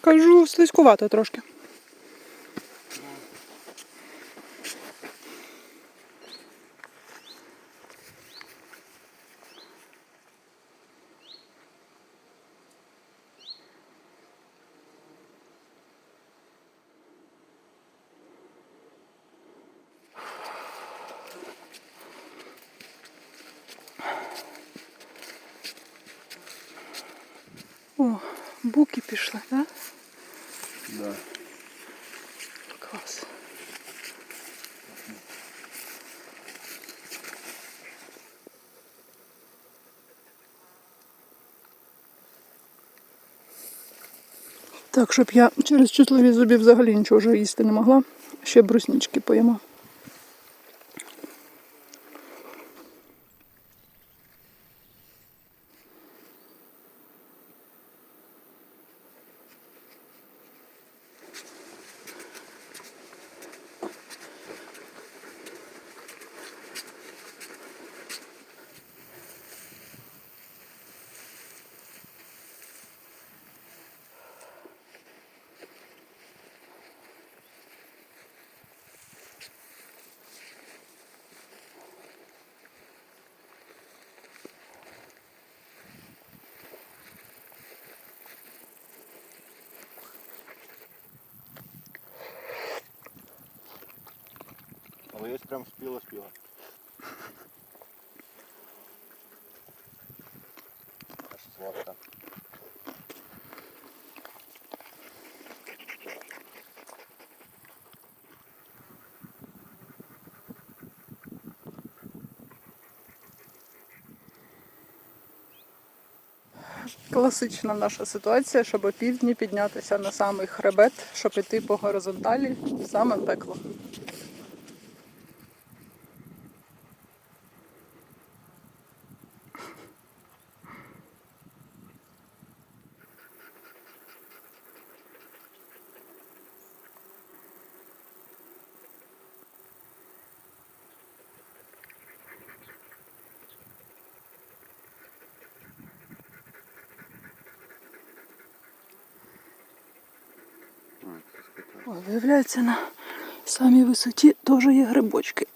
Кажу, слизькувато трошки. О, буки пішли, так? Да. Клас. Так, щоб я через чутливі зубі взагалі нічого вже їсти не могла. Ще бруснички поїмо. Прям спіла спіла. Аж сладка. Класична наша ситуація, щоб о півдні піднятися на самий хребет, щоб іти по горизонталі в саме пекло. Виявляється, на самій висоті теж є грибочки.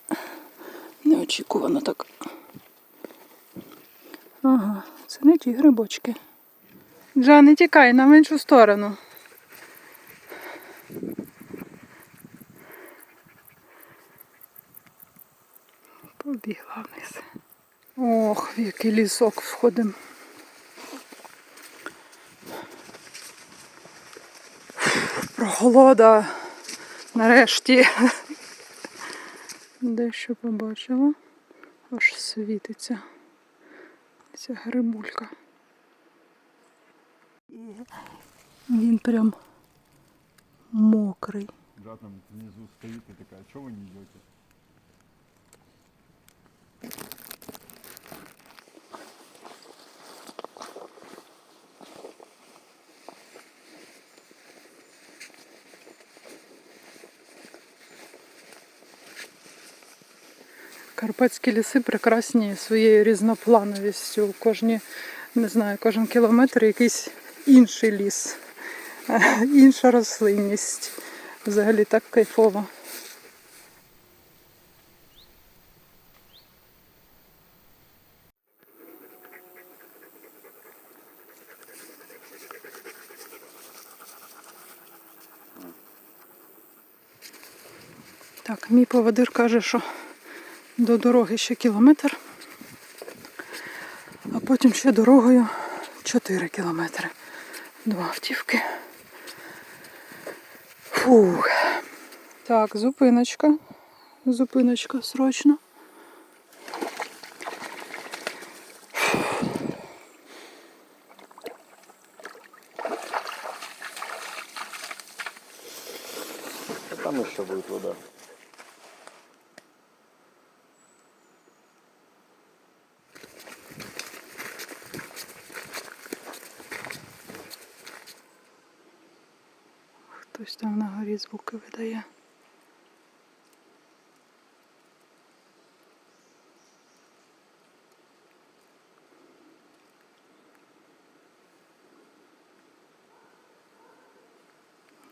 Неочікувано так. Ага, це не ті грибочки. Джа, не тікай на іншу сторону. Побігла вниз. Ох, в який лісок входимо. Прохолода. Нарешті. Дещо побачила. Аж світиться. Ця грибулька. Він прям мокрий. Да, там внизу стоїть і така, чого ви не идете? Карпатські ліси прекрасні своєю різноплановістю. Кожні, не знаю, кожен кілометр якийсь інший ліс, інша рослинність. Взагалі так кайфово. Так, мій поводир каже, що до дороги ще кілометр, а потім ще дорогою 4 кілометри. Два автівки. Фух. Так, зупиночка. Зупиночка срочно. Там еще будет вода. Хтось там на горі звуки видає.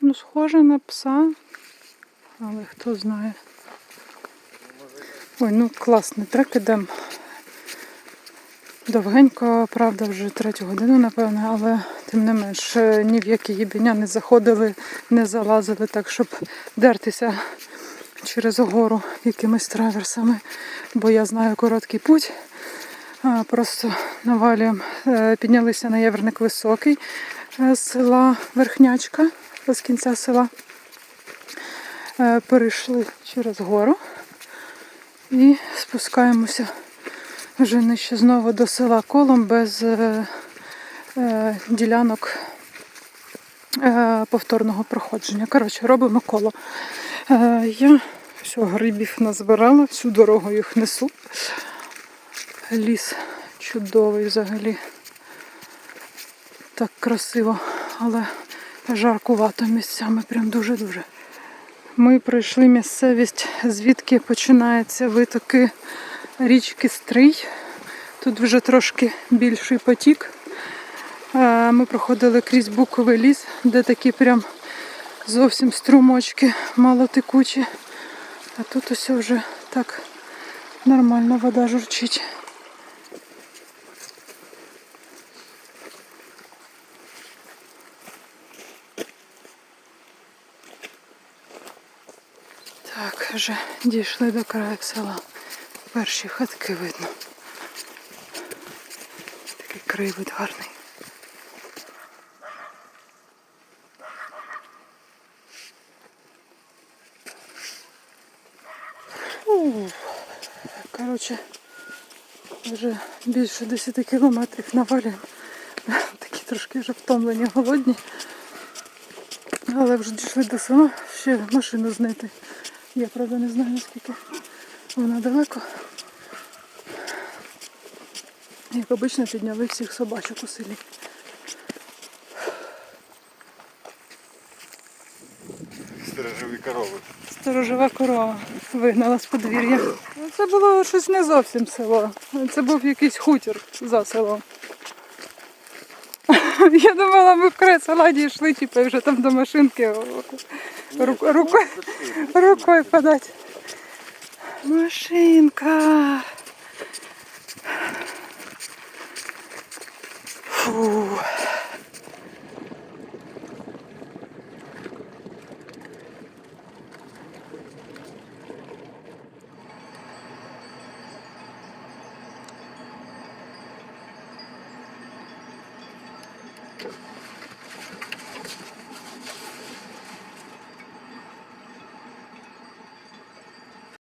Ну, схоже на пса, але хто знає. Ой, ну класний трек ідемо. Довгенько, правда, вже третю годину, напевно, але тим не менш е, ні в які їбіння не заходили, не залазили так, щоб дертися через гору якимись траверсами, бо я знаю короткий путь. Просто навалюємо, Е, піднялися на Єверник Високий е, з села Верхнячка, з кінця села. Перейшли через гору і спускаємося вже нижче знову до села колом без ділянок е, повторного проходження. Коротше, робимо коло. Е, я все, грибів назбирала, всю дорогу їх несу. Ліс чудовий взагалі. Так красиво, але жаркувато місцями, прям дуже-дуже. Ми пройшли місцевість, звідки починаються витоки річки Стрий. Тут вже трошки більший потік. Ми проходили крізь буковий ліс, де такі прям зовсім струмочки малотекучі. А тут ось вже так нормально вода журчить. Так, вже дійшли до краю села. Перші хатки видно. Такий краєвид гарний. Коротше, вже більше 10 кілометрів навалюємо. Такі трошки вже втомлені, голодні. Але вже дійшли до села, ще машину знайти. Я правда не знаю наскільки вона далеко. Як обично підняли всіх собачок у селі. Сторожові корови. Сторожова корова вигнала з подвір'я. Ну, Це було щось не зовсім село. Це був якийсь хутір за селом. Я думала, ми в край села дійшли, типу, вже там до машинки рукою подати. Машинка.